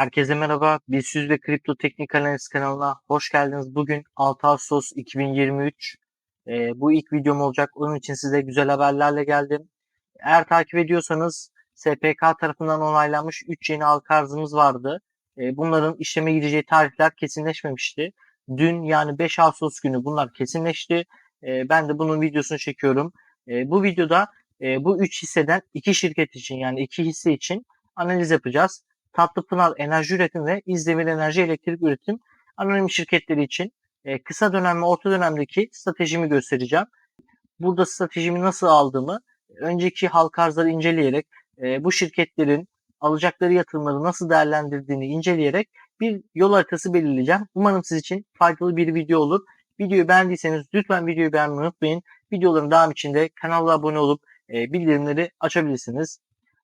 Herkese merhaba. BIST ve Kripto Teknik Analiz kanalına hoş geldiniz. Bugün 6 Ağustos 2023. Ee, bu ilk videom olacak. Onun için size güzel haberlerle geldim. Eğer takip ediyorsanız SPK tarafından onaylanmış 3 yeni halka arzımız vardı. Ee, bunların işleme gireceği tarihler kesinleşmemişti. Dün yani 5 Ağustos günü bunlar kesinleşti. Ee, ben de bunun videosunu çekiyorum. Ee, bu videoda e, bu 3 hisseden 2 şirket için yani 2 hisse için analiz yapacağız. Tatlıpınar Enerji Üretim ve İzdemir Enerji Elektrik Üretim anonim şirketleri için e, kısa dönem ve orta dönemdeki stratejimi göstereceğim. Burada stratejimi nasıl aldığımı önceki halka arzları inceleyerek e, bu şirketlerin alacakları yatırımları nasıl değerlendirdiğini inceleyerek bir yol haritası belirleyeceğim. Umarım siz için faydalı bir video olur. Videoyu beğendiyseniz lütfen videoyu beğenmeyi unutmayın. Videoların devam için de kanala abone olup e, bildirimleri açabilirsiniz.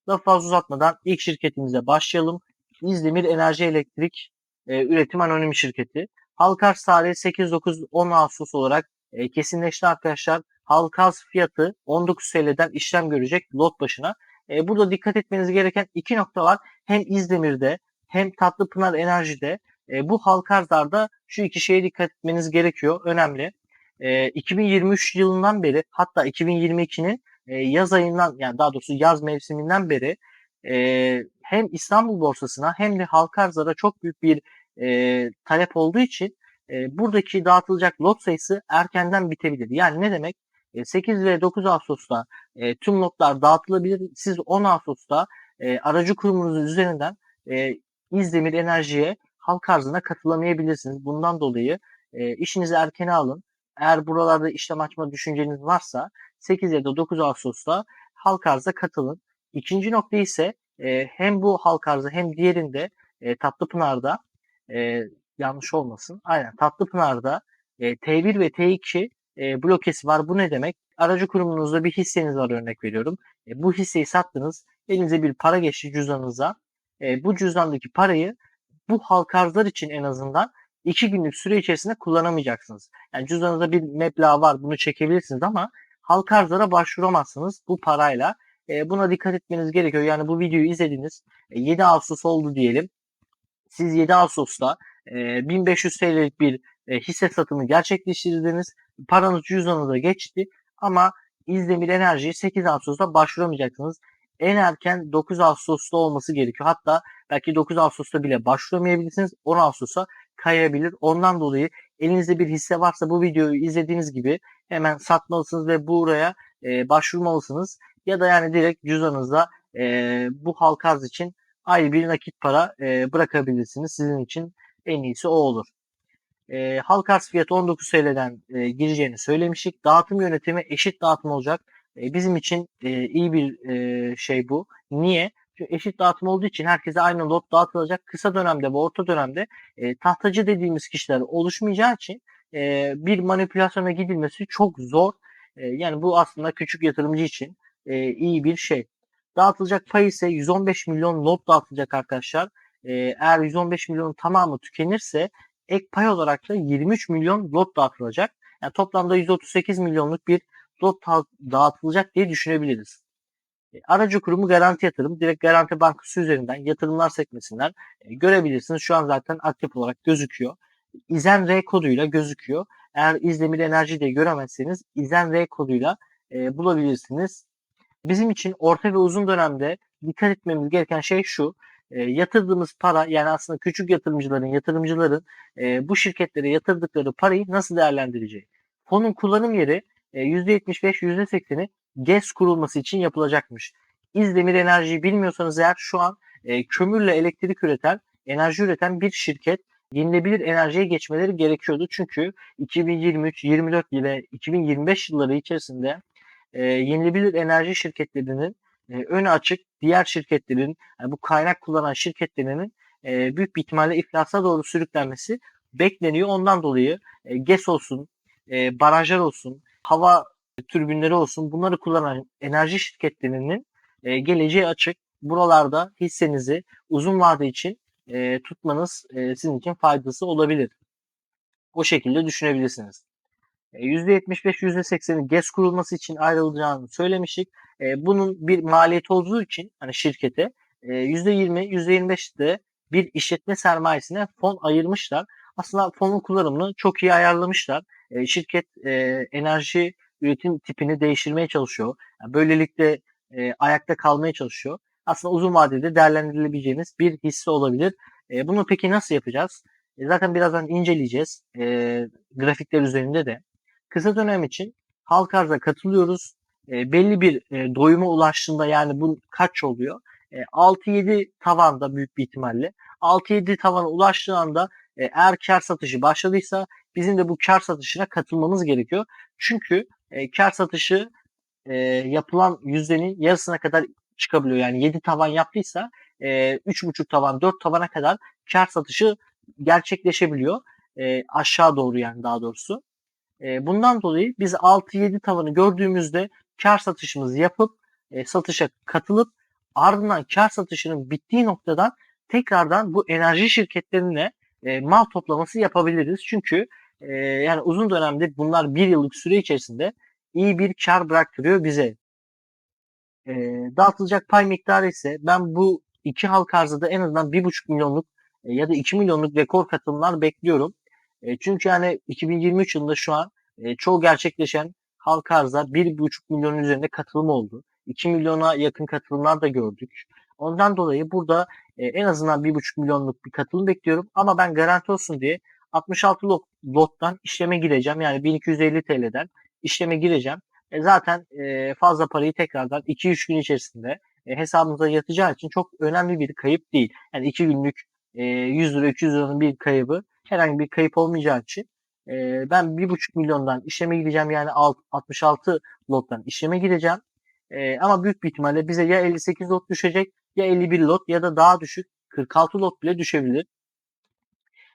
Lafı fazla uzatmadan ilk şirketimize başlayalım. İzdemir Enerji Elektrik e, Üretim Anonim Şirketi. Halka arz tarihi 8-9-10 Ağustos olarak e, kesinleşti arkadaşlar. Halka arz fiyatı 19 TL'den işlem görecek lot başına. E, burada dikkat etmeniz gereken iki nokta var. Hem İzdemir'de hem Tatlıpınar Enerji'de e, bu halka arzlarda şu iki şeye dikkat etmeniz gerekiyor. Önemli. E, 2023 yılından beri hatta 2022'nin e, yaz ayından yani daha doğrusu yaz mevsiminden beri e, hem İstanbul borsasına hem de halka arzlara çok büyük bir e, talep olduğu için e, buradaki dağıtılacak lot sayısı erkenden bitebilir. Yani ne demek? E, 8 ve 9 Ağustos'ta e, tüm lotlar dağıtılabilir. Siz 10 Ağustos'ta e, aracı kurumunuzun üzerinden e, İzdemir Enerji'ye halka arzına katılamayabilirsiniz. Bundan dolayı e, işinizi erkene alın. Eğer buralarda işlem açma düşünceniz varsa 8 ya da 9 Ağustos'ta halka arza katılın. İkinci nokta ise e, hem bu halka arzı hem diğerinde e, Tatlıpınar'da e, yanlış olmasın. Aynen Tatlıpınar'da e, T1 ve T2 e, blokesi var. Bu ne demek? Aracı kurumunuzda bir hisseniz var örnek veriyorum. E, bu hisseyi sattınız. Elinize bir para geçti cüzdanınıza. E, bu cüzdandaki parayı bu halka arzlar için en azından iki günlük süre içerisinde kullanamayacaksınız. Yani cüzdanınızda bir meblağ var bunu çekebilirsiniz ama halka arzlara başvuramazsınız bu parayla. E, buna dikkat etmeniz gerekiyor. Yani bu videoyu izlediniz. E, 7 Ağustos oldu diyelim. Siz 7 Ağustos'ta e, 1500 TL'lik bir e, hisse satımı gerçekleştirdiniz. Paranız cüzdanınıza geçti ama İzdemir Enerji'yi 8 Ağustos'ta başvuramayacaksınız. En erken 9 Ağustos'ta olması gerekiyor. Hatta belki 9 Ağustos'ta bile başvuramayabilirsiniz. 10 Ağustos'a kayabilir. Ondan dolayı elinizde bir hisse varsa bu videoyu izlediğiniz gibi hemen satmalısınız ve buraya e, başvurmalısınız. Ya da yani direkt cüzdanınızda e, bu halka arz için ayrı bir nakit para e, bırakabilirsiniz. Sizin için en iyisi o olur. E, halka arz fiyatı 19 TL'den e, gireceğini söylemiştik. Dağıtım yönetimi eşit dağıtım olacak. E, bizim için e, iyi bir e, şey bu. Niye? Eşit dağıtım olduğu için herkese aynı lot dağıtılacak. Kısa dönemde ve orta dönemde e, tahtacı dediğimiz kişiler oluşmayacağı için e, bir manipülasyona gidilmesi çok zor. E, yani bu aslında küçük yatırımcı için e, iyi bir şey. Dağıtılacak pay ise 115 milyon lot dağıtılacak arkadaşlar. E, eğer 115 milyonun tamamı tükenirse ek pay olarak da 23 milyon lot dağıtılacak. Yani toplamda 138 milyonluk bir lot dağıtılacak diye düşünebiliriz. E, aracı kurumu Garanti Yatırım. Direkt Garanti Bankası üzerinden yatırımlar sekmesinden e, görebilirsiniz. Şu an zaten aktif olarak gözüküyor. İzen R koduyla gözüküyor. Eğer İzdemir Enerji diye göremezseniz İzen R koduyla e, bulabilirsiniz. Bizim için orta ve uzun dönemde dikkat etmemiz gereken şey şu. E, yatırdığımız para yani aslında küçük yatırımcıların, yatırımcıların e, bu şirketlere yatırdıkları parayı nasıl değerlendireceği. Fonun kullanım yeri e, %75, %80'i GES kurulması için yapılacakmış. İzdemir Enerji'yi bilmiyorsanız eğer şu an e, kömürle elektrik üreten, enerji üreten bir şirket yenilebilir enerjiye geçmeleri gerekiyordu. Çünkü 2023, 24 ile 2025 yılları içerisinde e, yenilebilir enerji şirketlerinin e, önü açık diğer şirketlerin yani bu kaynak kullanan şirketlerinin e, büyük bir ihtimalle iflasa doğru sürüklenmesi bekleniyor. Ondan dolayı e, GES olsun, e, barajlar olsun, hava türbinleri olsun bunları kullanan enerji şirketlerinin e, geleceği açık. Buralarda hissenizi uzun vade için e, tutmanız e, sizin için faydası olabilir. O şekilde düşünebilirsiniz. %75, %80'in GES kurulması için ayrılacağını söylemiştik. E, bunun bir maliyeti olduğu için hani şirkete e, %20, %25 de bir işletme sermayesine fon ayırmışlar. Aslında fonun kullanımını çok iyi ayarlamışlar. E, şirket e, enerji üretim tipini değiştirmeye çalışıyor. Yani böylelikle e, ayakta kalmaya çalışıyor. Aslında uzun vadede değerlendirilebileceğimiz bir hisse olabilir. E, bunu peki nasıl yapacağız? E, zaten birazdan inceleyeceğiz e, grafikler üzerinde de. Kısa dönem için halk arza katılıyoruz. E, belli bir e, doyuma ulaştığında yani bu kaç oluyor? E, 6-7 tavanda büyük bir ihtimalle. 6-7 tavana ulaştığı anda e, eğer kar satışı başladıysa bizim de bu kar satışına katılmamız gerekiyor. Çünkü e, kar satışı e, yapılan yüzdenin yarısına kadar çıkabiliyor. Yani 7 tavan yaptıysa e, 3,5 tavan 4 tavana kadar kar satışı gerçekleşebiliyor. E, aşağı doğru yani daha doğrusu. E, bundan dolayı biz 6-7 tavanı gördüğümüzde kar satışımızı yapıp e, satışa katılıp ardından kar satışının bittiği noktadan tekrardan bu enerji şirketlerine e, mal toplaması yapabiliriz. Çünkü e, yani uzun dönemde bunlar bir yıllık süre içerisinde iyi bir kar bıraktırıyor bize. E, dağıtılacak pay miktarı ise ben bu iki halk arzada en azından 1,5 milyonluk e, ya da 2 milyonluk rekor katılımlar bekliyorum. E, çünkü yani 2023 yılında şu an e, çoğu gerçekleşen halk arza 1,5 milyonun üzerinde katılım oldu. 2 milyona yakın katılımlar da gördük. Ondan dolayı burada e, en azından 1,5 milyonluk bir katılım bekliyorum. Ama ben garanti olsun diye 66 lot, lottan işleme gireceğim. Yani 1250 TL'den işleme gireceğim. E, zaten e, fazla parayı tekrardan 2-3 gün içerisinde e, hesabımıza yatacağı için çok önemli bir kayıp değil. Yani 2 günlük e, 100 lira 200 liranın bir kaybı herhangi bir kayıp olmayacağı için e, ben 1,5 milyondan işleme gireceğim. Yani 66 lottan işleme gireceğim. E, ama büyük bir ihtimalle bize ya 58 lot düşecek ya 51 lot ya da daha düşük 46 lot bile düşebilir.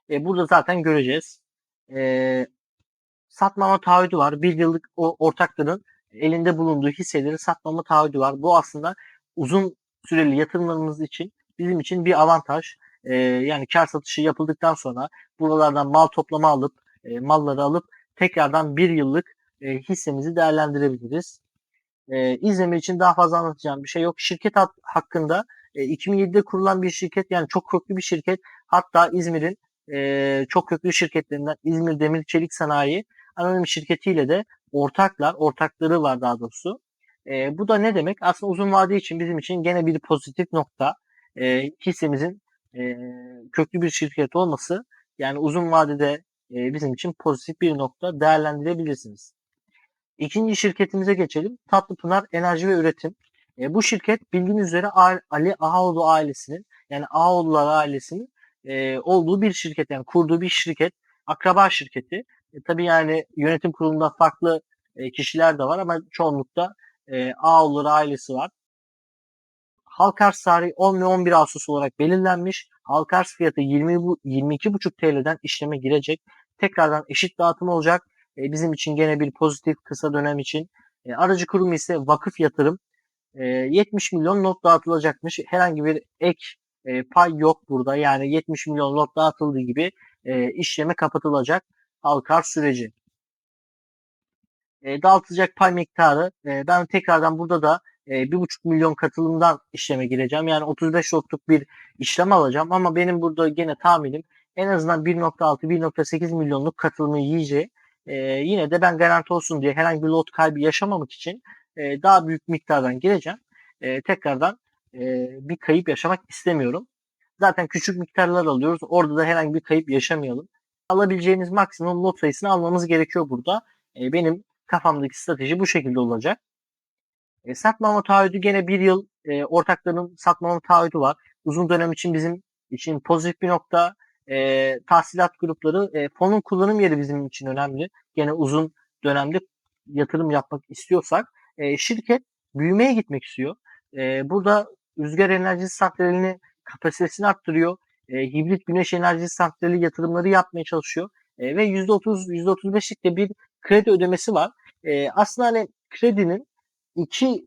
E, burada zaten göreceğiz. E, satmama taahhüdü var. Bir yıllık o ortakların elinde bulunduğu hisseleri satmama taahhüdü var. Bu aslında uzun süreli yatırımlarımız için bizim için bir avantaj. E, yani kar satışı yapıldıktan sonra buralardan mal toplama alıp e, malları alıp tekrardan bir yıllık e, hissemizi değerlendirebiliriz. E, İzlemir için daha fazla anlatacağım bir şey yok. Şirket hakkında e, 2007'de kurulan bir şirket yani çok köklü bir şirket. Hatta İzmir'in e, çok köklü şirketlerinden İzmir Demir Çelik Sanayi anonim şirketiyle de ortaklar, ortakları var daha doğrusu. E, bu da ne demek? Aslında uzun vade için bizim için gene bir pozitif nokta. E, hissemizin e, köklü bir şirket olması yani uzun vadede e, bizim için pozitif bir nokta değerlendirebilirsiniz. İkinci şirketimize geçelim. Tatlıpınar Enerji ve Üretim. E, bu şirket bildiğiniz üzere Ali Ağaoğlu ailesinin yani Ağaoğlular ailesinin e, olduğu bir şirket yani kurduğu bir şirket. Akraba şirketi. E, tabii yani yönetim kurulunda farklı e, kişiler de var ama çoğunlukta e, Ağaoğulları ailesi var. Halk arz tarihi 10 ve 11 Ağustos olarak belirlenmiş. Halk arz fiyatı 20, 22,5 TL'den işleme girecek. Tekrardan eşit dağıtım olacak. E, bizim için gene bir pozitif kısa dönem için. E, aracı kurum ise vakıf yatırım. E, 70 milyon not dağıtılacakmış. Herhangi bir ek e, pay yok burada. Yani 70 milyon not dağıtıldığı gibi e, işleme kapatılacak halk arz süreci. E, dağıtılacak pay miktarı e, ben tekrardan burada da e, 1,5 milyon katılımdan işleme gireceğim. Yani 35 lotluk bir işlem alacağım ama benim burada gene tahminim en azından 1.6-1.8 milyonluk katılımı yiyeceği. E, yine de ben garanti olsun diye herhangi bir lot kaybı yaşamamak için e, daha büyük miktardan gireceğim. E, tekrardan e, bir kayıp yaşamak istemiyorum. Zaten küçük miktarlar alıyoruz. Orada da herhangi bir kayıp yaşamayalım. Alabileceğiniz maksimum lot sayısını almamız gerekiyor burada. E, benim kafamdaki strateji bu şekilde olacak. E, satmama taahhüdü gene bir yıl e, ortakların satmama taahhüdü var. Uzun dönem için bizim için pozitif bir nokta. E, tahsilat grupları e, fonun kullanım yeri bizim için önemli. Gene uzun dönemde yatırım yapmak istiyorsak e, şirket büyümeye gitmek istiyor. E, burada rüzgar enerji santralini kapasitesini arttırıyor. E, hibrit güneş enerji santrali yatırımları yapmaya çalışıyor. E, ve %30, %35'lik de bir kredi ödemesi var. E, aslında hani kredinin iki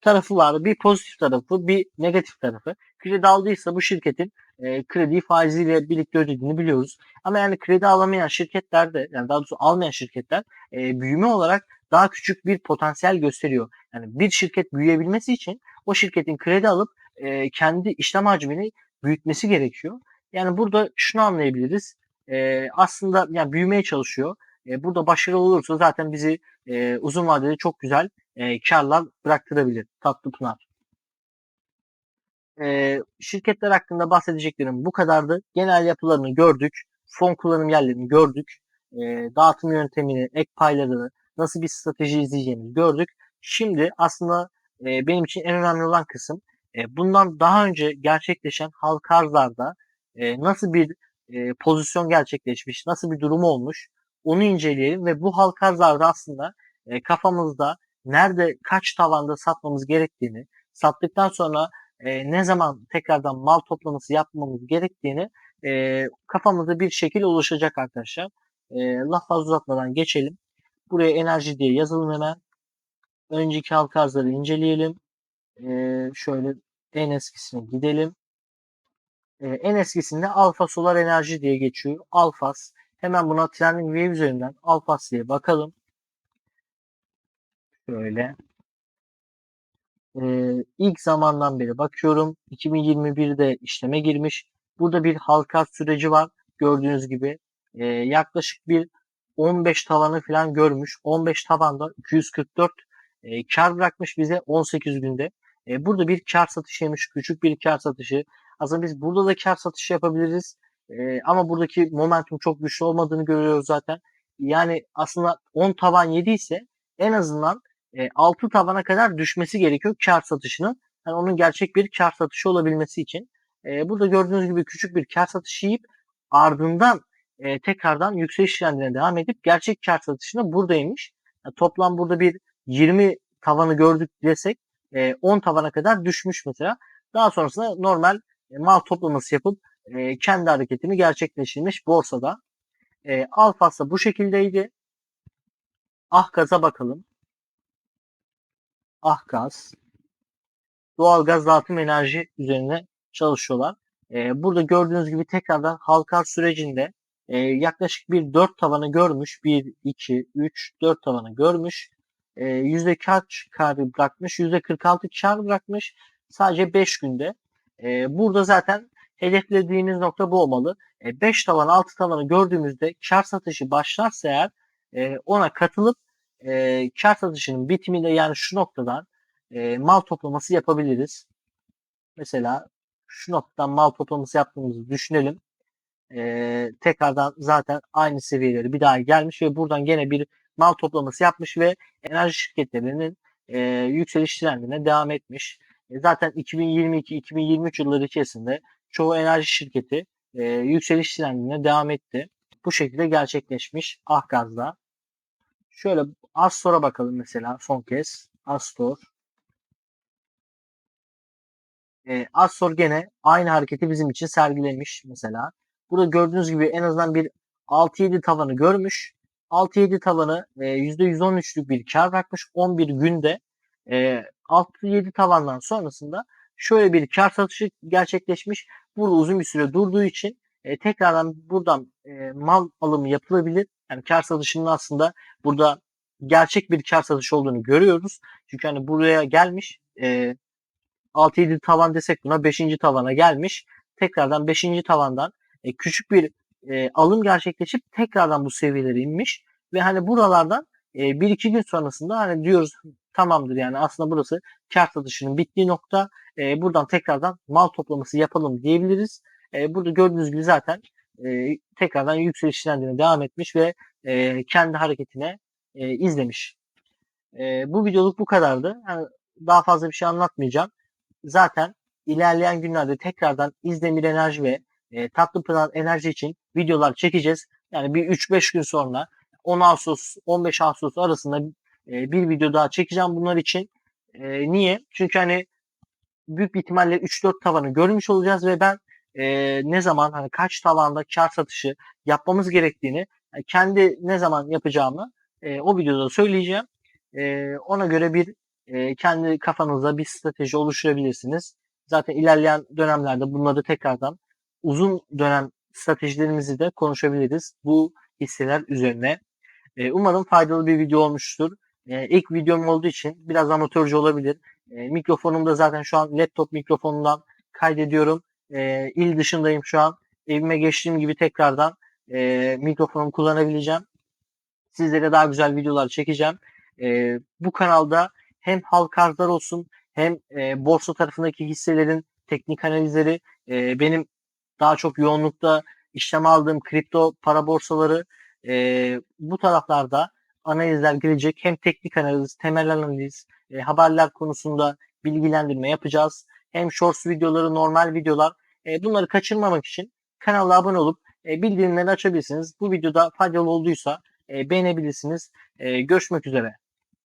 tarafı var. Bir pozitif tarafı, bir negatif tarafı. Kredi aldıysa bu şirketin e, krediyi faiziyle birlikte ödediğini biliyoruz. Ama yani kredi alamayan şirketlerde, yani daha doğrusu almayan şirketler e, büyüme olarak daha küçük bir potansiyel gösteriyor. Yani bir şirket büyüyebilmesi için o şirketin kredi alıp e, kendi işlem hacmini büyütmesi gerekiyor. Yani burada şunu anlayabiliriz. E, aslında yani büyümeye çalışıyor. E, burada başarılı olursa zaten bizi e, uzun vadede çok güzel e, karlar bıraktırabilir Tatlı Pınar. E, şirketler hakkında bahsedeceklerim bu kadardı. Genel yapılarını gördük. Fon kullanım yerlerini gördük. E, dağıtım yöntemini, ek paylarını, nasıl bir strateji izleyeceğimizi gördük. Şimdi aslında e, benim için en önemli olan kısım e, bundan daha önce gerçekleşen halka arzlarda e, nasıl bir e, pozisyon gerçekleşmiş, nasıl bir durum olmuş onu inceleyelim ve bu halka arzlarda aslında e, kafamızda nerede kaç tavanda satmamız gerektiğini, sattıktan sonra e, ne zaman tekrardan mal toplaması yapmamız gerektiğini e, kafamızda bir şekilde oluşacak arkadaşlar. E, laf fazla uzatmadan geçelim. Buraya enerji diye yazalım hemen. Önceki halka arzları inceleyelim. E, şöyle en eskisine gidelim. E, en eskisinde Alfa Solar Enerji diye geçiyor. Alfas. Hemen buna Trending Wave üzerinden Alfas diye bakalım. Şöyle. Ee, ilk zamandan beri bakıyorum. 2021'de işleme girmiş. Burada bir halka süreci var. Gördüğünüz gibi. Ee, yaklaşık bir 15 tavanı falan görmüş. 15 tavanda 244 e, kar bırakmış bize 18 günde. E, burada bir kar satışıymış. Küçük bir kar satışı. Aslında biz burada da kar satışı yapabiliriz. E, ama buradaki momentum çok güçlü olmadığını görüyoruz zaten. Yani aslında 10 tavan yediyse en azından e, 6 tavana kadar düşmesi gerekiyor kar satışının. Yani onun gerçek bir kar satışı olabilmesi için. E, burada gördüğünüz gibi küçük bir kar satışı yiyip ardından e, tekrardan yükseliş trendine devam edip gerçek kar satışına buradaymış. Yani toplam burada bir 20 tavanı gördük desek e, 10 tavana kadar düşmüş mesela. Daha sonrasında normal e, mal toplaması yapıp e, kendi hareketini gerçekleştirmiş borsada. E, Alfas da bu şekildeydi. Ahgaz'a bakalım. Ahgaz. Doğalgaz dağıtım enerji üzerine çalışıyorlar. E, burada gördüğünüz gibi tekrardan halka sürecinde e, yaklaşık bir 4 tavanı görmüş. 1, 2, 3, 4 tavanı görmüş. E, yüzde kar bırakmış? Yüzde 46 kar bırakmış. Sadece 5 günde. E, burada zaten hedeflediğiniz nokta bu olmalı. 5 e, tavan 6 tavanı gördüğümüzde kar satışı başlarsa eğer e, ona katılıp e, kar satışının bitiminde yani şu noktadan e, mal toplaması yapabiliriz. Mesela şu noktadan mal toplaması yaptığımızı düşünelim. E, tekrardan zaten aynı seviyeleri bir daha gelmiş ve buradan gene bir mal toplaması yapmış ve enerji şirketlerinin e, yükseliş trendine devam etmiş. E, zaten 2022-2023 yılları içerisinde çoğu enerji şirketi e, yükseliş trendine devam etti. Bu şekilde gerçekleşmiş Ahgaz'da. Şöyle Astor'a bakalım mesela son kez. Astor. E, Astor gene aynı hareketi bizim için sergilemiş mesela. Burada gördüğünüz gibi en azından bir 6-7 tavanı görmüş. 6-7 tavanı e, %113'lük bir kar bırakmış 11 günde. E, 6-7 tavandan sonrasında şöyle bir kar satışı gerçekleşmiş. Burada uzun bir süre durduğu için e, tekrardan buradan e, mal alımı yapılabilir. Yani kar satışının aslında burada gerçek bir kar satışı olduğunu görüyoruz. Çünkü hani buraya gelmiş e, 6-7 tavan desek buna 5. tavana gelmiş. Tekrardan 5. tavandan e, küçük bir e, alım gerçekleşip tekrardan bu seviyelere inmiş. Ve hani buralardan e, 1-2 gün sonrasında hani diyoruz tamamdır yani aslında burası kar satışının bittiği nokta. E, buradan tekrardan mal toplaması yapalım diyebiliriz. E, burada gördüğünüz gibi zaten e, tekrardan yükseliş trendine devam etmiş ve e, kendi hareketine e, izlemiş. E, bu videoluk bu kadardı. Yani daha fazla bir şey anlatmayacağım. Zaten ilerleyen günlerde tekrardan İzdemir Enerji ve e, Tatlı Pınar Enerji için videolar çekeceğiz. Yani bir 3-5 gün sonra 10 Ağustos 15 Ağustos arasında e, bir video daha çekeceğim bunlar için. E, niye? Çünkü hani büyük bir ihtimalle 3-4 tavanı görmüş olacağız ve ben e, ne zaman hani kaç tavanda kar satışı yapmamız gerektiğini yani kendi ne zaman yapacağımı e, o videoda söyleyeceğim. E, ona göre bir e, kendi kafanızda bir strateji oluşturabilirsiniz. Zaten ilerleyen dönemlerde bunları tekrardan uzun dönem stratejilerimizi de konuşabiliriz bu hisseler üzerine. E, umarım faydalı bir video olmuştur. E, ilk videom olduğu için biraz amatörce olabilir. E, mikrofonum da zaten şu an laptop mikrofonundan kaydediyorum. e, il dışındayım şu an. Evime geçtiğim gibi tekrardan e, mikrofonumu kullanabileceğim. Sizlere daha güzel videolar çekeceğim. E, bu kanalda hem halka arzlar olsun hem e, borsa tarafındaki hisselerin teknik analizleri e, benim daha çok yoğunlukta işlem aldığım kripto para borsaları e, bu taraflarda analizler gelecek. Hem teknik analiz, temel analiz, e, haberler konusunda bilgilendirme yapacağız. Hem shorts videoları, normal videolar. E, bunları kaçırmamak için kanala abone olup e, bildirimleri açabilirsiniz. Bu videoda faydalı olduysa e, beğenebilirsiniz. E, görüşmek üzere.